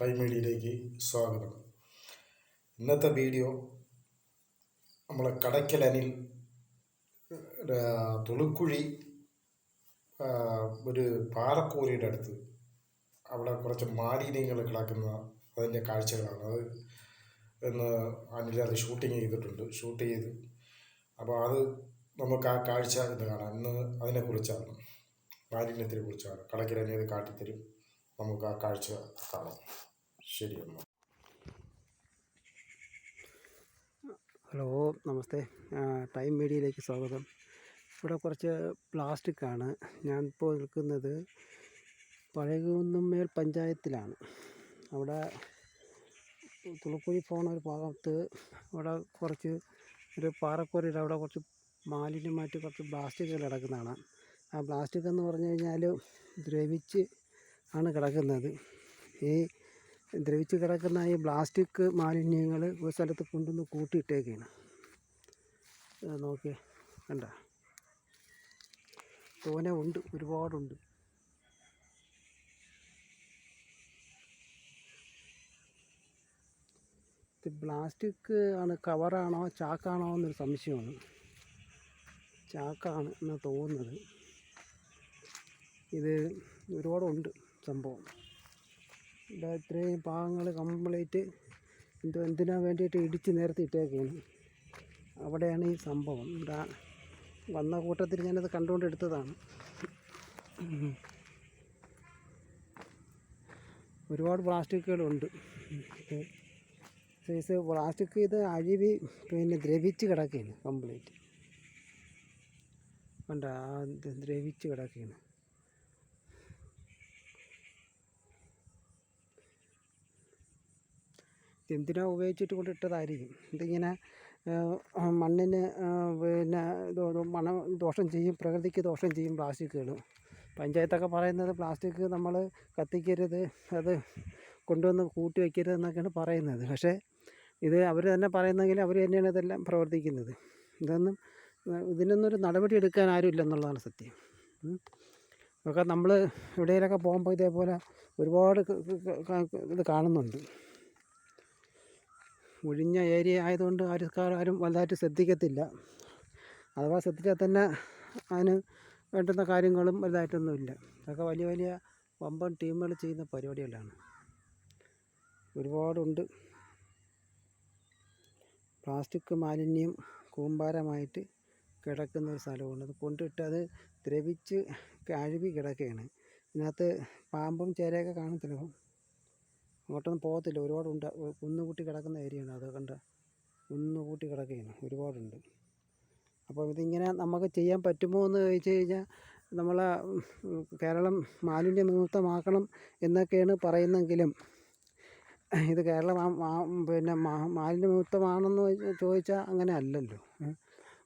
Time മീഡിയയിലേക്ക് സ്വാഗതം. ഇന്നത്തെ വീഡിയോ നമ്മളെ കടയ്ക്കൽ അനിൽ തുളുക്കുഴി ഒരു പാറക്കോരിയുടെ അടുത്ത് അവിടെ കുറച്ച് മാലിന്യങ്ങൾ കിടക്കുന്ന അതിന്റെ കാഴ്ചകളാണ്. അത് ഇന്ന് അനിൽ അത് ഷൂട്ടിങ് ചെയ്തിട്ടുണ്ട്. ഷൂട്ട് ചെയ്ത് അപ്പോൾ അത് നമുക്ക് ആ കാഴ്ച ഇന്ന് കാണാം. ഇന്ന് അതിനെക്കുറിച്ചാണ് മാലിന്യത്തിനെ കുറിച്ചാണ് കടയ്ക്കൽ അനിൽ കാട്ടിത്തരും. നമുക്ക് ആ കാഴ്ച കാണാം. ശരി എന്നാൽ ഹലോ നമസ്തേ. ടൈം മീഡിയയിലേക്ക് സ്വാഗതം. ഇവിടെ കുറച്ച് പ്ലാസ്റ്റിക് ആണ് ഞാൻ ഇപ്പോൾ നിൽക്കുന്നത് പഴയകുന്നമ്മേൽ പഞ്ചായത്തിലാണ്. അവിടെ തുളക്കുഴി പോണ ഒരു ഭാഗത്ത് അവിടെ കുറച്ച് ഒരു പാറക്കോരയുടെ അവിടെ കുറച്ച് മാലിന്യമായിട്ട് കുറച്ച് പ്ലാസ്റ്റിക്കുകൾ കിടക്കുന്നതാണ്. ആ പ്ലാസ്റ്റിക് എന്ന് പറഞ്ഞു കഴിഞ്ഞാൽ ദ്രവിച്ച് ആണ് കിടക്കുന്നത്. ഈ ദ്രവിച്ച് കിടക്കുന്ന ഈ പ്ലാസ്റ്റിക് മാലിന്യങ്ങൾ ഒരു സ്ഥലത്ത് കൊണ്ടുവന്ന് കൂട്ടിയിട്ടേക്കാണ്. നോക്കിയേ കണ്ട? തോനെ ഉണ്ട് ഒരുപാടുണ്ട്. ഇത് പ്ലാസ്റ്റിക് ആണ് കവറാണോ ചാക്കാണോ എന്നൊരു സംശയമാണ്. ചാക്കാണ് എന്ന് തോന്നുന്നത്. ഇത് ഒരുപാടുണ്ട് സംഭവം. ഇത്രയും പാങ്ങൾ കംപ്ലീറ്റ്. എന്തോ എന്തിനാ വേണ്ടിയിട്ട് ഇടിച്ച് നേരത്തെ ഇട്ടേക്കാണ്? അവിടെയാണ് ഈ സംഭവം. ഇവിടെ വന്ന കൂട്ടത്തിൽ ഞാനത് കണ്ടുകൊണ്ട് എടുത്തതാണ്. ഉം. ഒരുപാട് പ്ലാസ്റ്റിക്കുകളുണ്ട്. സൈസ് പ്ലാസ്റ്റിക് ഇത് അഴിവി പിന്നെ ദ്രവിച്ച് കിടക്കുകയാണ് കംപ്ലീറ്റ്. ഇത് ദ്രവിച്ച് കിടക്കുകയാണ് എന്തിനാ ഉപയോഗിച്ചിട്ട് കൊണ്ട് ഇട്ടതായിരിക്കും. ഇതിങ്ങനെ മണ്ണിന് പിന്നെ മണം ദോഷം ചെയ്യും പ്രകൃതിക്ക് ദോഷം ചെയ്യും പ്ലാസ്റ്റിക്കുകൾ പഞ്ചായത്തൊക്കെ പറയുന്നത് പ്ലാസ്റ്റിക് നമ്മൾ കത്തിക്കരുത് അത് കൊണ്ടുവന്ന് കൂട്ടി വയ്ക്കരുത് എന്നൊക്കെയാണ് പറയുന്നത്. പക്ഷേ ഇത് അവർ തന്നെ പറയുന്നെങ്കിൽ അവർ തന്നെയാണ് ഇതെല്ലാം പ്രവർത്തിക്കുന്നത്. ഇതൊന്നും ഇതിനൊന്നും ഇതിനൊന്നൊരു നടപടി എടുക്കാൻ ആരും ഇല്ലെന്നുള്ളതാണ് സത്യം. ഒക്കെ നമ്മൾ എവിടെയെങ്കിലൊക്കെ പോകുമ്പോൾ ഇതേപോലെ ഒരുപാട് ഇത് കാണുന്നുണ്ട്. ഒഴിഞ്ഞ ഏരിയ ആയതുകൊണ്ട് ആരും ആരും വലുതായിട്ട് ശ്രദ്ധിക്കത്തില്ല. അഥവാ ശ്രദ്ധിച്ചാൽ തന്നെ അതിന് വേണ്ടുന്ന കാര്യങ്ങളും വലുതായിട്ടൊന്നുമില്ല. അതൊക്കെ വലിയ വലിയ വമ്പൻ ടീമുകൾ ചെയ്യുന്ന പരിപാടികളാണ്. ഒരുപാടുണ്ട്. പ്ലാസ്റ്റിക് മാലിന്യം കൂമ്പാരമായിട്ട് കിടക്കുന്ന ഒരു സ്ഥലമുണ്ട് അത് കൊണ്ടിട്ട് അത് ദ്രവിച്ച് കഴുകി കിടക്കുകയാണ്. ഇതിനകത്ത് പാമ്പും ചേരയൊക്കെ കാണും ചിലപ്പം അങ്ങോട്ടൊന്നും പോകത്തില്ല. ഒരുപാടുണ്ട്. കുന്നുകൂട്ടി കിടക്കുന്ന ഏരിയയാണ് അത് കണ്ട കുന്നുകൂട്ടി കിടക്കുകയാണ്. ഒരുപാടുണ്ട്. അപ്പോൾ ഇതിങ്ങനെ നമുക്ക് ചെയ്യാൻ പറ്റുമോ എന്ന് ചോദിച്ചു കഴിഞ്ഞാൽ നമ്മൾ കേരളം മാലിന്യ വിമുക്തമാക്കണം എന്നൊക്കെയാണ് പറയുന്നെങ്കിലും ഇത് കേരളം പിന്നെ മാലിന്യ വിമുക്തമാണെന്ന് ചോദിച്ചാൽ അങ്ങനെ അല്ലല്ലോ.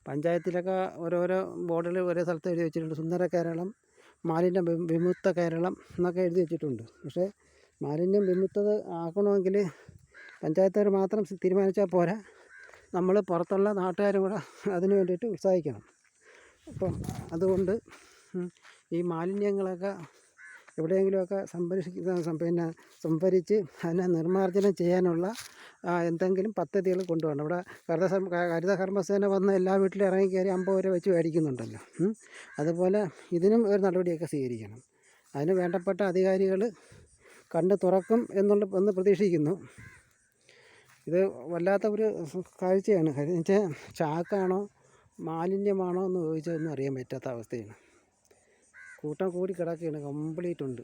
പഞ്ചായത്തിലൊക്കെ ഓരോരോ ബോർഡിൽ ഓരോ സ്ഥലത്ത് എഴുതി വെച്ചിട്ടുണ്ട്. സുന്ദര കേരളം മാലിന്യ വിമുക്ത കേരളം എന്നൊക്കെ എഴുതി വെച്ചിട്ടുണ്ട്. പക്ഷേ മാലിന്യം വിമുക്തത ആക്കണമെങ്കിൽ പഞ്ചായത്തുകാർ മാത്രം തീരുമാനിച്ചാൽ പോരാ. നമ്മൾ പുറത്തുള്ള നാട്ടുകാരും കൂടെ അതിന് വേണ്ടിയിട്ട് ഉത്സാഹിക്കണം. അപ്പോൾ അതുകൊണ്ട് ഈ മാലിന്യങ്ങളൊക്കെ എവിടെയെങ്കിലുമൊക്കെ സംരക്ഷിക്കുന്ന പിന്നെ സംഭരിച്ച് അതിനെ നിർമ്മാർജനം ചെയ്യാനുള്ള എന്തെങ്കിലും പദ്ധതികൾ കൊണ്ടുപോകണം ഇവിടെ കരുത ക- ഹരിത കർമ്മസേന വന്ന് എല്ലാ വീട്ടിലും ഇറങ്ങി കയറി അമ്പത് രൂപ വെച്ച് മേടിക്കുന്നുണ്ടല്ലോ. അതുപോലെ ഇതിനും ഒരു നടപടിയൊക്കെ സ്വീകരിക്കണം. അതിന് വേണ്ടപ്പെട്ട അധികാരികൾ കണ്ണ് തുറക്കും എന്നുള്ള എന്ന് പ്രതീക്ഷിക്കുന്നു. ഇത് വല്ലാത്ത ഒരു കാഴ്ചയാണ്. കാര്യം ചാക്കാണോ മാലിന്യമാണോ എന്ന് ചോദിച്ചതൊന്നും അറിയാൻ പറ്റാത്ത അവസ്ഥയാണ്. കൂട്ടം കൂടി കിടക്കുകയാണ് കംപ്ലീറ്റ് ഉണ്ട്.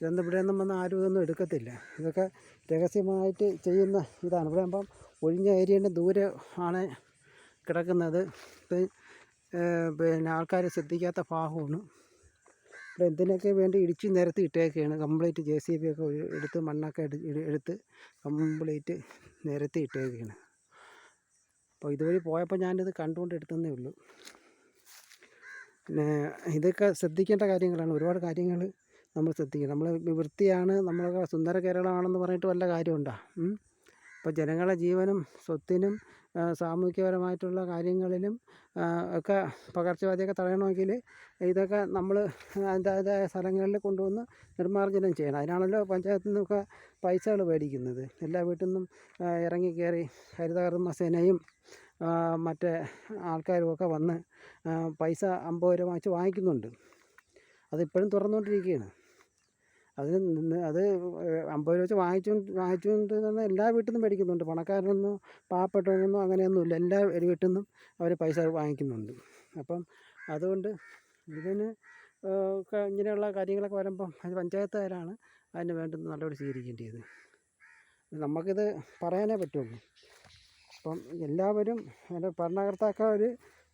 ഇതൊന്നും ഇവിടെ ഒന്നും വന്ന് ആരും ഇതൊന്നും എടുക്കത്തില്ല. ഇതൊക്കെ രഹസ്യമായിട്ട് ചെയ്യുന്ന ഇതാണ്. ഇവിടെ ആകുമ്പം ഒഴിഞ്ഞ ഏരിയേന്റെ ദൂരെ ആണ് കിടക്കുന്നത്. പിന്നെ ആൾക്കാർ ശ്രദ്ധിക്കാത്ത ഭാഗമാണ്. ഇവിടെ എന്തിനൊക്കെ വേണ്ടി ഇടിച്ച് നിരത്തി ഇട്ടേക്കാണ് കംപ്ലീറ്റ് ജെ സി ബി ഒക്കെ എടുത്ത് മണ്ണൊക്കെ എടു- എടു- എടുത്ത് കംപ്ലീറ്റ് നിരത്തി ഇട്ടേക്കാണ് അപ്പോൾ ഇതുവഴി പോയപ്പോൾ ഞാനിത് കണ്ടുകൊണ്ട് എടുത്തതേ ഉള്ളൂ. പിന്നെ ഇതൊക്കെ ശ്രദ്ധിക്കേണ്ട കാര്യങ്ങളാണ്. ഒരുപാട് കാര്യങ്ങൾ നമ്മൾ ശ്രദ്ധിക്കണം. നമ്മൾ വൃത്തിയാണ് നമ്മളൊക്കെ സുന്ദര കേരളമാണെന്ന് പറഞ്ഞിട്ട് വല്ല കാര്യമുണ്ടോ? അപ്പോൾ ജനങ്ങളുടെ ജീവനും സ്വത്തിനും ആ, സാമൂഹികപരമായിട്ടുള്ള കാര്യങ്ങളിലും ഒക്കെ പകർച്ചവ്യാധിയൊക്കെ തടയണമെങ്കിൽ ഇതൊക്കെ നമ്മൾ അതിന്റേതായ സ്ഥലങ്ങളിൽ കൊണ്ടുവന്ന് നിർമ്മാർജനം ചെയ്യണം. അതിനാണല്ലോ പഞ്ചായത്തിൽ നിന്നൊക്കെ പൈസകൾ മേടിക്കുന്നത്. എല്ലാ വീട്ടിൽ നിന്നും ഇറങ്ങി കയറി ഹരിതകർമ്മ സേനയും മറ്റേ ആൾക്കാരും ഒക്കെ വന്ന് പൈസ അമ്പത് രൂപ വെച്ച് വാങ്ങിക്കുന്നുണ്ട്. അതിപ്പോഴും തുറന്നുകൊണ്ടിരിക്കുകയാണ്. അതിന് നിന്ന് അത് അമ്പത് രൂപ വെച്ച് വാങ്ങിച്ചു വാങ്ങിച്ചുകൊണ്ട് തന്നെ എല്ലാ വീട്ടിൽ നിന്നും മേടിക്കുന്നുണ്ട്. പണക്കാരനൊന്നും പാവപ്പെട്ടവനൊന്നും അങ്ങനെയൊന്നുമില്ല. എല്ലാ വീട്ടിൽ നിന്നും അവർ പൈസ വാങ്ങിക്കുന്നുണ്ട്. അപ്പം അതുകൊണ്ട് ഇതിന് ഇങ്ങനെയുള്ള കാര്യങ്ങളൊക്കെ വരുമ്പം അത് പഞ്ചായത്തുകാരാണ് അതിന് വേണ്ടുന്ന നടപടി സ്വീകരിക്കേണ്ടത് നമുക്കിത് പറയാനേ പറ്റുള്ളൂ. അപ്പം എല്ലാവരും അതിന്റെ ഭരണകർത്താക്കൾ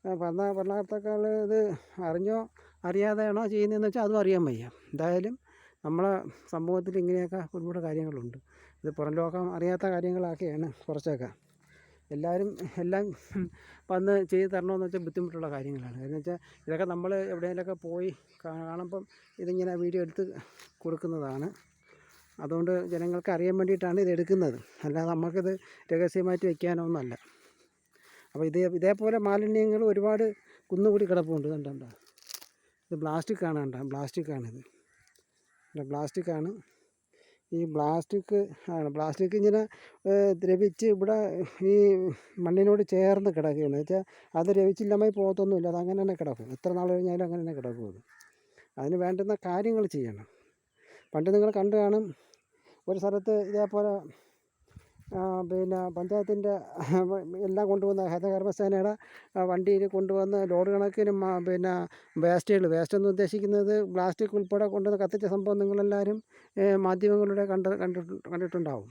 ഭരണ ഭരണകർത്താക്കൾ ഇത് അറിഞ്ഞോ അറിയാതെയാണോ ചെയ്യുന്നതെന്ന് വെച്ചാൽ അതും അറിയാൻ വയ്യ. എന്തായാലും നമ്മളെ സമൂഹത്തിൽ ഇങ്ങനെയൊക്കെ ഒരുപാട് കാര്യങ്ങളുണ്ട്. ഇത് പുറം ലോകം അറിയാത്ത കാര്യങ്ങളൊക്കെയാണ് കുറച്ചൊക്കെ. എല്ലാവരും എല്ലാം വന്ന് ചെയ്ത് തരണമെന്ന് വെച്ചാൽ ബുദ്ധിമുട്ടുള്ള കാര്യങ്ങളാണ്. കാരണം വെച്ചാൽ ഇതൊക്കെ നമ്മൾ എവിടെയെങ്കിലുമൊക്കെ പോയി കാണുമ്പം ഇതിങ്ങനെ വീഡിയോ എടുത്ത് കൊടുക്കുന്നതാണ്. അതുകൊണ്ട് ജനങ്ങൾക്ക് അറിയാൻ വേണ്ടിയിട്ടാണ് ഇത് എടുക്കുന്നത്. അല്ലാതെ നമുക്കിത് രഹസ്യമായിട്ട് വെക്കാനൊന്നുമല്ല. അപ്പോൾ ഇതേ ഇതേപോലെ മാലിന്യങ്ങൾ ഒരുപാട് കുന്നുകൂടി കിടപ്പുണ്ട് കണ്ടോ? ഇത് പ്ലാസ്റ്റിക് ആണ് കണ്ട? പ്ലാസ്റ്റിക് ഇത് പ്ലാസ്റ്റിക് ആണ് ഈ പ്ലാസ്റ്റിക് ആണ് പ്ലാസ്റ്റിക് ഇങ്ങനെ ദ്രവിച്ച് ഇവിടെ ഈ മണ്ണിനോട് ചേർന്ന് കിടക്കുകയാണ്. വെച്ചാൽ അത് ദ്രവിച്ചില്ലമായി പോകത്തൊന്നുമില്ല. അത് അങ്ങനെ തന്നെ കിടക്കും. എത്ര നാൾ കഴിഞ്ഞാലും അങ്ങനെ തന്നെ കിടക്കും അത്. അതിന് വേണ്ടുന്ന കാര്യങ്ങൾ ചെയ്യണം. പണ്ട് നിങ്ങൾ കണ്ടു കാണും ഒരു സ്ഥലത്ത് ഇതേപോലെ പിന്നെ പഞ്ചായത്തിന്റെ എല്ലാം കൊണ്ടുവന്ന ഹരിതകർമ്മസേനയുടെ വണ്ടിയിൽ കൊണ്ടുവന്ന് ലോഡ് കണക്കിന് പിന്നെ വേസ്റ്റുകൾ വേസ്റ്റ് എന്ന് ഉദ്ദേശിക്കുന്നത് പ്ലാസ്റ്റിക് ഉൾപ്പെടെ കൊണ്ടുവന്ന് കത്തിച്ച സംഭവം നിങ്ങളെല്ലാവരും മാധ്യമങ്ങളിലൂടെ കണ്ട് കണ്ടിട്ട് കണ്ടിട്ടുണ്ടാവും.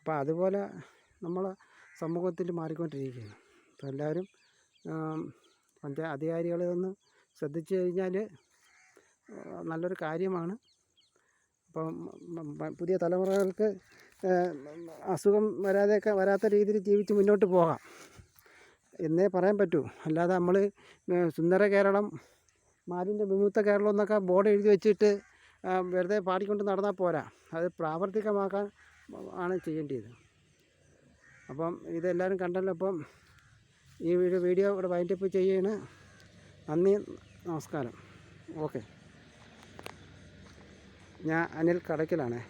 അപ്പോൾ അതുപോലെ നമ്മൾ സമൂഹത്തിൽ മാറിക്കൊണ്ടിരിക്കുകയാണ്. അപ്പോൾ എല്ലാവരും പഞ്ചായത്ത് അധികാരികളെ ഒന്ന് ശ്രദ്ധിച്ചു കഴിഞ്ഞാൽ നല്ലൊരു കാര്യമാണ്. അപ്പം പുതിയ തലമുറകൾക്ക് അസുഖം വരാതെയൊക്കെ വരാത്ത രീതിയിൽ ജീവിച്ച് മുന്നോട്ട് പോകാം. എന്നേ പറയാൻ പറ്റൂ. അല്ലാതെ നമ്മൾ സുന്ദര കേരളം മാലിന്യ വിമുക്ത കേരളം എന്നൊക്കെ ബോർഡ് എഴുതി വെച്ചിട്ട് വെറുതെ പാടിക്കൊണ്ട് നടന്നാൽ പോരാ. അത് പ്രാവർത്തികമാക്കാൻ ആണ് ചെയ്യേണ്ടത് അപ്പം ഇതെല്ലാവരും കണ്ടല്ലോ. അപ്പം ഈ വീഡിയോ വീഡിയോ ഇവിടെ വൈൻഡപ്പ് ചെയ്യാണ് നന്ദി നമസ്കാരം. ഓക്കെ. ഞാൻ അനിൽ കടയ്ക്കലാണേ.